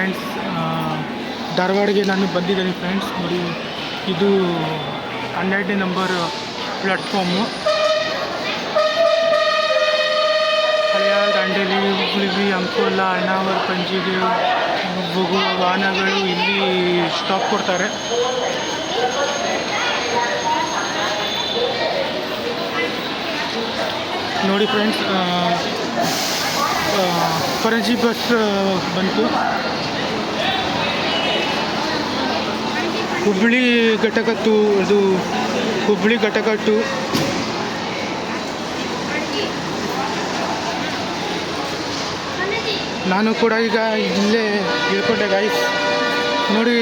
Friends ಧಾರವಾಡಗೆ ನಾನು ಬಂದಿದ್ದೀನಿ friends. ನೋಡಿ, ಇದು ಹನ್ನೆರಡನೇ ನಂಬರ್ ಪ್ಲಾಟ್ಫಾರ್ಮು. ಹಳೆಯ ದಾಂಡೇಲಿ ಹುಬ್ಳಿ ಅಂಕೋಲ, ಅಣ್ಣಾವರ ಪಂಜಿಗೆ ಹೋಗುವ ವಾಹನಗಳು ಇಲ್ಲಿ ಸ್ಟಾಪ್ ಕೊಡ್ತಾರೆ. ನೋಡಿ ಫ್ರೆಂಡ್ಸ್ ಪರಂಜಿ ಬಸ್ ಬಂತು. ಹುಬ್ಬಳ್ಳಿ ಘಟಕತ್ತು ಇದು ಹುಬ್ಬಳ್ಳಿ ಘಟಕಟ್ಟು ನಾನು ಕೂಡ ಈಗ ಇಲ್ಲೇ ಹೇಳ್ಕೊಂಡೆ ಗಾಯ್ಸ್ ನೋಡಿ,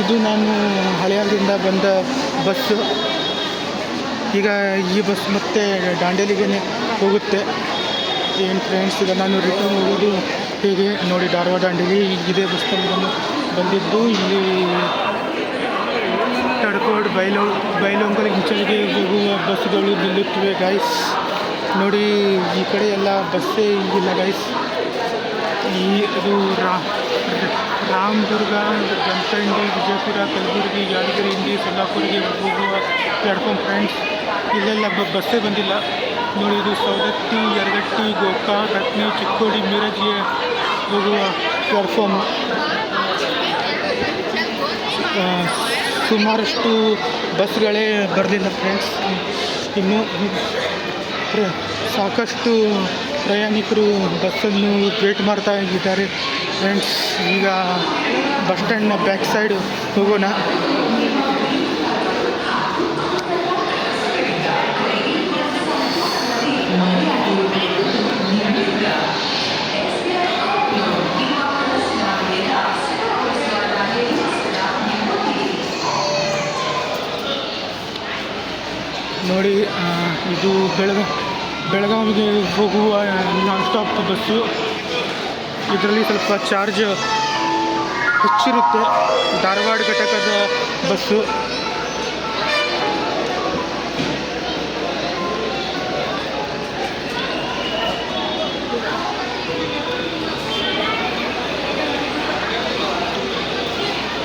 ಇದು ನಾನು ಹಳೆಯದಿಂದ ಬಂದ ಬಸ್ಸು ಈಗ ಈ ಬಸ್ ಮತ್ತೆ ದಾಂಡೇಲಿಗೆ ಹೋಗುತ್ತೆ. ಏನು ಫ್ರೆಂಡ್ಸ್ ಈಗ ನಾನು ರಿಟರ್ನ್ ಹೋಗೋದು ಹೇಗೆ? ನೋಡಿ, ಧಾರವಾಡ ದಾಂಡೇಲಿ ಇದೇ ಬಸ್ಸಲ್ಲಿ ನಾನು ಬಂದಿದ್ದು. ಇಲ್ಲಿ ತಡ್ಕೋಡ್ ಬೈಲೋ ಇಂಚಲ್ಗೆ ಹೋಗುವ ಬಸ್ಸುಗಳು ನಿಲ್ಲುತ್ತಿವೆ ಗೈಸ್ ನೋಡಿ, ಈ ಕಡೆ ಎಲ್ಲ ಬಸ್ಸೇ ಇಲ್ಲ ಗೈಸ್ ಈ ಅದು ರಾಮದುರ್ಗ ಜಮಖಂಡಿ ವಿಜಯಪುರ, ಕಲಬುರಗಿ, ಯಾದಗಿರಿ ಸೊಲ್ಲಾಪುರಿಗೆ ಹೋಗುವ ಪ್ಲಾಟ್ಫಾರ್ಮ್ ಫ್ರೆಂಡ್ಸ್, ಇಲ್ಲೆಲ್ಲ ಬಸ್ಸೇ ಬಂದಿಲ್ಲ. ನೋಡಿ, ಇದು ಸವದತ್ತಿ, ಯರಗಟ್ಟಿ ಗೋಕಾಕ್ ರತ್ನಿ, ಚಿಕ್ಕೋಡಿ ಮೀರಜ್ಗೆ ಹೋಗುವ ಪ್ಲಾಟ್ಫಾರ್ಮು. ಸುಮಾರಷ್ಟು ಬಸ್ಗಳೇ ಬರಲಿಲ್ಲ ಫ್ರೆಂಡ್ಸ್ ಇನ್ನು ಸಾಕಷ್ಟು ಪ್ರಯಾಣಿಕರು ಬಸ್ಸನ್ನು ವೇಟ್ ಮಾಡ್ತಾ ಇದ್ದಾರೆ ಫ್ರೆಂಡ್ಸ್ ಈಗ ಬಸ್ ಸ್ಟ್ಯಾಂಡ್ನ ಬ್ಯಾಕ್ ಸೈಡ್ ಹೋಗೋಣ. ನೋಡಿ ಇದು ಬೆಳಗ, ಬೆಳಗಾವಿಗೆ ಹೋಗುವ ನಾನ್ ಸ್ಟಾಪ್ ಬಸ್ಸು. ಇದರಲ್ಲಿ ಸ್ವಲ್ಪ ಚಾರ್ಜ್ ಹೆಚ್ಚಿರುತ್ತೆ. ಧಾರವಾಡ ಘಟಕದ ಬಸ್ಸು.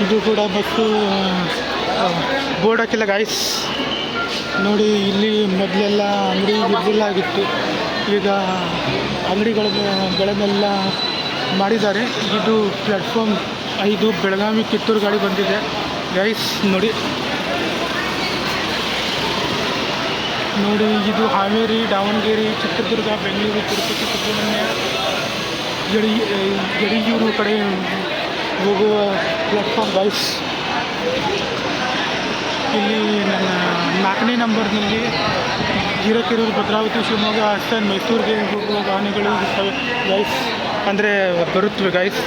ಇದು ಕೂಡ ಬಸ್ಸು ಬೋರ್ಡ್ ಹಾಕಿಲ್ಲ ಗಾಯ್ಸ್ ನೋಡಿ, ಇಲ್ಲಿ ಮೊದಲೆಲ್ಲ ಅಂಗಡಿ ಇರಲಿಲ್ಲ ಆಗಿತ್ತು. ಈಗ ಅಂಗಡಿಗಳನ್ನೆಲ್ಲ ಮಾಡಿದ್ದಾರೆ. ಇದು ಪ್ಲಾಟ್ಫಾರ್ಮ್ ಐದು ಬೆಳಗಾವಿ ಕಿತ್ತೂರು ಗಾಡಿ ಬಂದಿದೆ. ಗೈಸ್, ನೋಡಿ. ನೋಡಿ, ಇದು ಹಾವೇರಿ, ದಾವಣಗೆರೆ, ಚಿತ್ರದುರ್ಗ, ಬೆಂಗಳೂರು, ತಿರುಪತಿ ಸುಬ್ರಹ್ಮಣ್ಯ ಯಡಿ ಯಡಿಯೂರು ಕಡೆ ಹೋಗುವ ಪ್ಲಾಟ್ಫಾರ್ಮ್, ಗೈಸ್. ಇಲ್ಲಿ ನನ್ನ ನಾಲ್ಕನೇ ನಂಬರ್ನಲ್ಲಿ ಹಿರಕಿರೂರು ಭದ್ರಾವತಿ ಶಿವಮೊಗ್ಗ ಹಾಸನ್ ಮೈಸೂರಿಗೆ ಹೋಗುವ ವಾಹನಗಳು ಇರ್ತವೆ ಗೈಸ್ ಅಂದರೆ ಬರುತ್ತವೆ ಗೈಸ್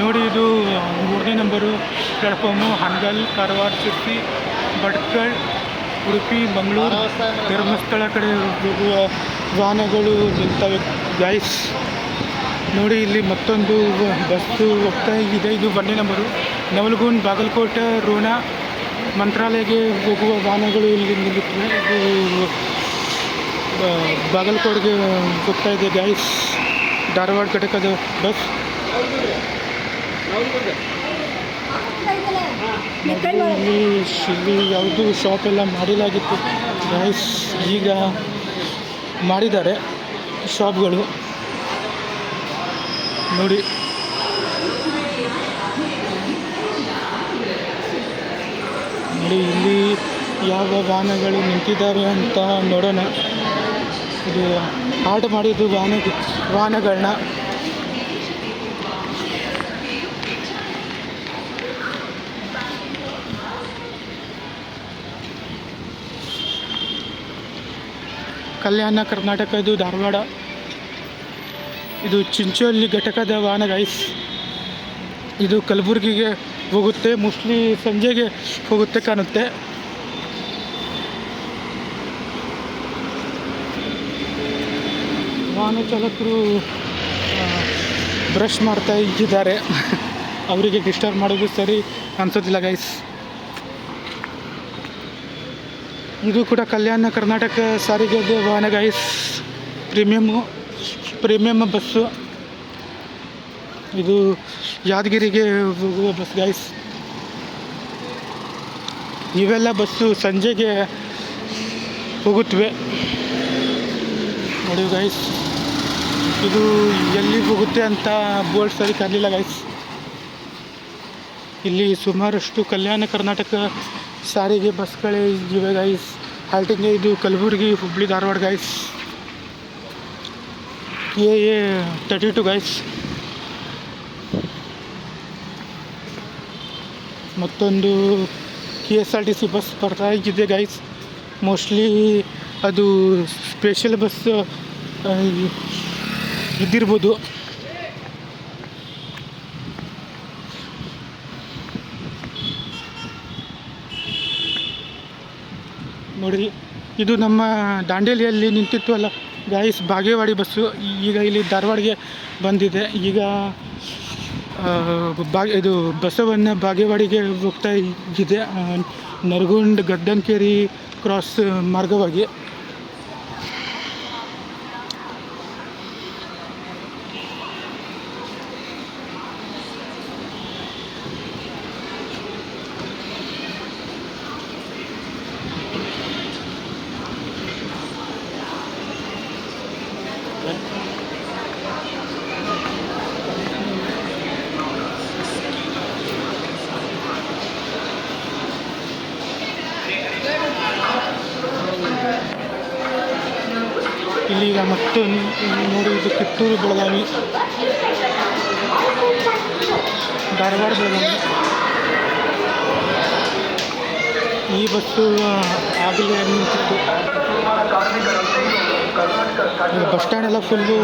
ನೋಡಿ, ಇದು ಮೂರನೇ ನಂಬರು. ಪ್ಲಾಟ್ಫಾರ್ಮು ಹನಗಲ್, ಕಾರವಾರ, ಶಿರ್ಸಿ, ಭಟ್ಕಳ್, ಉಡುಪಿ, ಮಂಗಳೂರು, ಧರ್ಮಸ್ಥಳ ಕಡೆ ಹೋಗುವ ವಾಹನಗಳು ನಿಲ್ತವೆ ಗೈಸ್ ನೋಡಿ, ಇಲ್ಲಿ ಮತ್ತೊಂದು ಬಸ್ಸು ಹೋಗ್ತಾ ಇದೆ. ಇದು ಬನ್ನಿ ನಂಬರು. ನವಲಗುಂದ್ ಬಾಗಲಕೋಟೆ ರೋಣ ಮಂತ್ರಾಲಯಕ್ಕೆ ಹೋಗುವ ವಾಹನಗಳು ಇಲ್ಲಿ ನಿಲ್ಲುತ್ತವೆ ಇದು ಬಾಗಲಕೋಟೆಗೆ ಹೋಗ್ತಾ ಇದೆ ಗೈಸ್ ಧಾರವಾಡ ಘಟಕದ ಬಸ್. ಇಲ್ಲಿ ಯಾವುದು ಶಾಪ್ ಎಲ್ಲ ಮಾಡಿಲಾಗಿತ್ತು. ಗೈಸ್ ಈಗ ಮಾಡಿದ್ದಾರೆ ಶಾಪ್ಗಳು ನೋಡಿ. ನೋಡಿ, ಇಲ್ಲಿ ಯಾವ ವಾಹನಗಳು ನಿಂತಿದ್ದಾವೆ ಅಂತ ನೋಡೋಣ. ಇದು ಆಟ ಮಾಡಿದ್ದು ವಾಹನ ವಾಹನಗಳನ್ನ ಕಲ್ಯಾಣ ಕರ್ನಾಟಕದ್ದು ಧಾರವಾಡ. ಇದು ಚಿಂಚೋಳಿ ಘಟಕದ ವಾಹನ ಗೈಸ್ ಇದು ಕಲಬುರಗಿಗೆ ಹೋಗುತ್ತೆ. ಮೋಸ್ಟ್ಲಿ ಸಂಜೆಗೆ ಹೋಗುತ್ತೆ ಕಾಣುತ್ತೆ. ವಾಹನ ಚಾಲಕರು ಬ್ರಷ್ ಮಾಡ್ತಾ ಇದ್ದಾರೆ. ಅವರಿಗೆ ಡಿಸ್ಟರ್ಬ್ ಮಾಡೋದು ಸರಿ ಅನ್ಸೋದಿಲ್ಲ ಗೈಸ್ ಇದು ಕೂಡ ಕಲ್ಯಾಣ ಕರ್ನಾಟಕ ಸಾರಿಗೆದ ವಾಹನ ಗೈಸ್ ಪ್ರೀಮಿಯಮ್ಮು ಪ್ರೀಮಿಯಮ್ ಬಸ್ಸು ಇದು ಯಾದಗಿರಿಗೆ ಹೋಗುವ ಬಸ್ ಗೈಸ್ ಇವೆಲ್ಲ ಬಸ್ಸು ಸಂಜೆಗೆ ಹೋಗುತ್ತವೆ. ನೋಡಿ ಗೈಸ್ ಇದು ಎಲ್ಲಿಗೆ ಹೋಗುತ್ತೆ ಅಂತ ಬೋರ್ಡ್ ಸರಿ ಕರಲಿಲ್ಲ ಗೈಸ್ ಇಲ್ಲಿ ಸುಮಾರಷ್ಟು ಕಲ್ಯಾಣ ಕರ್ನಾಟಕ ಸಾರಿಗೆ ಬಸ್ಗಳೇ ಇವೆ ಗೈಸ್ ಹಾಲ್ಟಿಂಗ್ ಇದು ಕಲಬುರಗಿ, ಹುಬ್ಳಿ, ಧಾರವಾಡ ಗೈಸ್ ಎ ये थर्टी टू ಗೈಸ್ ಮತ್ತೊಂದು K S R T C bus ಬರ್ತಾ ಇದೆ ಗೈಸ್ ಮೋಸ್ಟ್ಲಿ ಅದು ಸ್ಪೆಷಲ್ ಬಸ್ ಇದ್ದಿರ್ಬೋದು ನೋಡಿ, ಇದು ನಮ್ಮ ದಾಂಡೇಲಿಯಲ್ಲಿ ನಿಂತಿತ್ತು ಅಲ್ಲ. ಗಾಯಸ್ ಬಾಗೇವಾಡಿ ಬಸ್ಸು ಈಗ ಇಲ್ಲಿ ಧಾರವಾಡಗೆ ಬಂದಿದೆ. ಈಗ ಬಾ ಇದು ಬಸವನ್ನ ಬಾಗೇವಾಡಿಗೆ ಹೋಗ್ತಾ ಇದೆ. ನರಗುಂಡ ಗಡ್ಡನ್ಕೇರಿ ಕ್ರಾಸ್ ಮಾರ್ಗವಾಗಿ. ಮತ್ತು ನೋಡಿ, ಇದು ಕಿತ್ತೂರು ಬೆಳಗಾವಿ. ಧಾರವಾಡ ಬೆಳಗಾವಿ. ಈ ಬಸ್ಸು ಆಗಲೇ ನಿಂತಿತ್ತು. ಬಸ್ ಸ್ಟ್ಯಾಂಡ್ ಎಲ್ಲ ಫುಲ್ಲು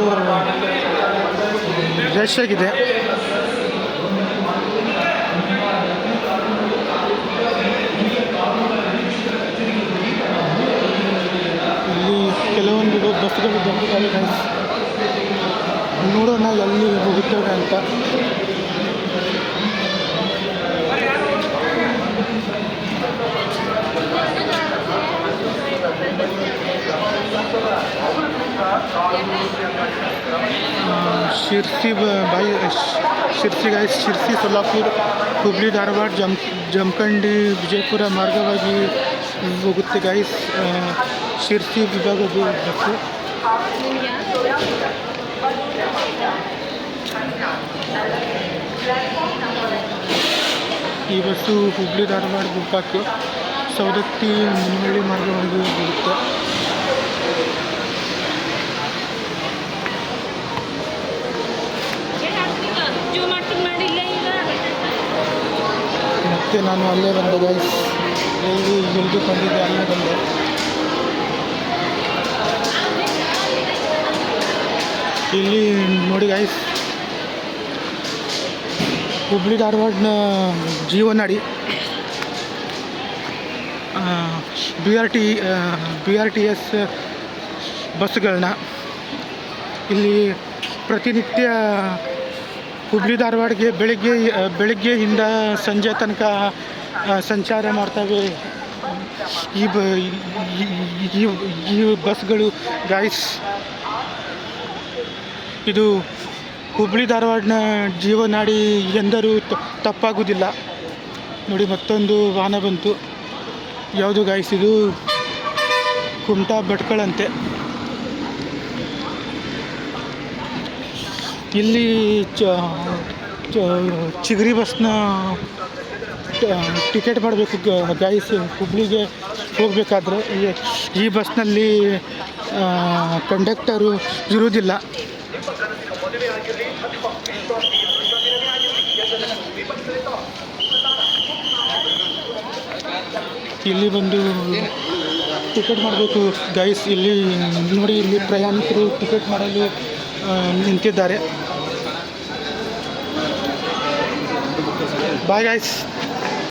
ರಶ್ ಆಗಿದೆ ಇಲ್ಲಿ ಕೆಲವೊಂದು ಬಸ್ಗಳು ಬಂದಿದ್ದಾವೆ guys. ನೋಡೋಣ ಎಲ್ಲಿ ಹೋಗುತ್ತವೆ ಅಂತ. ಆ, ಶಿರ್ಸಿ ಬ- ಬಾಯಿ ಶ್- ಶಿರ್ಸಿ ಗಾಯ್ಸ್ ಶಿರ್ಸಿ ಸೊಲ್ಲಾಪುರ ಹುಬ್ಳಿ ಧಾರವಾಡ ಜಮ್ ಜಮಖಂಡಿ ವಿಜಯಪುರ ಮಾರ್ಗವಾಗಿ ಹೋಗುತ್ತೆ ಗಾಯ್ಸ್ ಈ ಬಸ್ಸು ಹುಬ್ಳಿ ಧಾರವಾಡ ಗುಂಪಾಕಿ ಸವದತ್ತಿ ಮುನ್ನಳ್ಳಿ ಮಾರ್ಗವಾಗಿ ಬರುತ್ತೆ ಮತ್ತೆ ನಾನು ಅಲ್ಲೇ ಬಂದೆ ಗೈಸ್ ಎಲ್ಲಿ ಎಲ್ಲಿ ಬಂದಿದ್ದೆ, ಅಲ್ಲೇ ಬಂದೆ. ಇಲ್ಲಿ ನೋಡಿ ಗೈಸ್ ಹುಬ್ಳಿ ಧಾರವಾಡನ ಜೀವನಾಡಿ. B R T B R T S ಬಸ್ಗಳನ್ನ ಇಲ್ಲಿ ಪ್ರತಿನಿತ್ಯ ಹುಬ್ಳಿ ಧಾರವಾಡಿಗೆ ಬೆಳಗ್ಗೆ ಬೆಳಗ್ಗೆಯಿಂದ ಸಂಜೆ ತನಕ ಸಂಚಾರ ಮಾಡ್ತವೆ. ಈ ಬಸ್ಗಳು ಗಾಯ್ಸ್ ಇದು ಹುಬ್ಳಿ ಧಾರವಾಡನ ಜೀವನಾಡಿ ಎಂದರೂ ತಪ್ಪಾಗುವುದಿಲ್ಲ. ನೋಡಿ ಮತ್ತೊಂದು ವಾಹನ ಬಂತು. ಯಾವುದು ಗಾಯಿಸಿದು ಕುಮಟಾ ಭಟ್ಕಳಂತೆ. ಇಲ್ಲಿ ಚ- ಚಿಗರಿ ಬಸ್ನ ಟಿಕೆಟ್ ಮಾಡಬೇಕು ಗಾಯಿಸ್ ಹುಬ್ಳಿಗೆ ಹೋಗಬೇಕಾದ್ರೆ. ಈ ಬಸ್ನಲ್ಲಿ ಕಂಡಕ್ಟರು ಇರುವುದಿಲ್ಲ. ಇಲ್ಲಿ ಬಂದು ಟಿಕೆಟ್ ಮಾಡಬೇಕು. ಗೈಸ್ ಇಲ್ಲಿ ನೋಡಿ ಇಲ್ಲಿ ಪ್ರಯಾಣಿಕರು ಟಿಕೆಟ್ ಮಾಡಲು ನಿಂತಿದ್ದಾರೆ. Bye guys